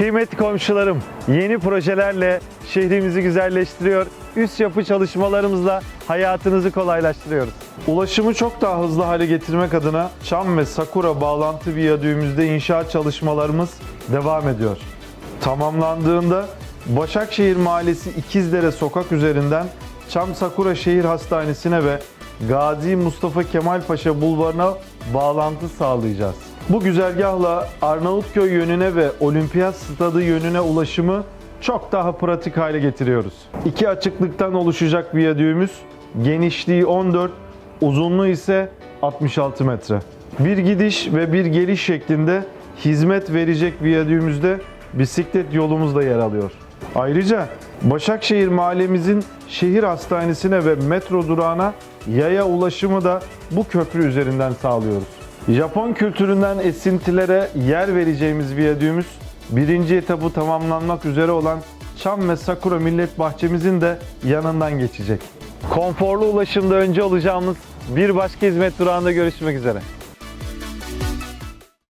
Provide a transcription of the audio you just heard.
Kıymetli komşularım, yeni projelerle şehrimizi güzelleştiriyor, üst yapı çalışmalarımızla hayatınızı kolaylaştırıyoruz. Ulaşımı çok daha hızlı hale getirmek adına Çam ve Sakura bağlantı viyadüğümüzde inşaat çalışmalarımız devam ediyor. Tamamlandığında Başakşehir Mahallesi İkizdere sokak üzerinden Çam Sakura Şehir Hastanesi'ne ve Gazi Mustafa Kemal Paşa Bulvarı'na bağlantı sağlayacağız. Bu güzergahla Arnavutköy yönüne ve Olimpiyat Stadı yönüne ulaşımı çok daha pratik hale getiriyoruz. İki açıklıktan oluşacak viyadüğümüz genişliği 14, uzunluğu ise 66 metre. Bir gidiş ve bir geliş şeklinde hizmet verecek viyadüğümüzde bisiklet yolumuz da yer alıyor. Ayrıca Başakşehir mahallemizin şehir hastanesine ve metro durağına yaya ulaşımı da bu köprü üzerinden sağlıyoruz. Japon kültüründen esintilere yer vereceğimiz viyadüğümüz birinci etabı tamamlanmak üzere olan Çam ve Sakura Millet Bahçemizin de yanından geçecek. Konforlu ulaşımda önce olacağımız bir başka hizmet durağında görüşmek üzere.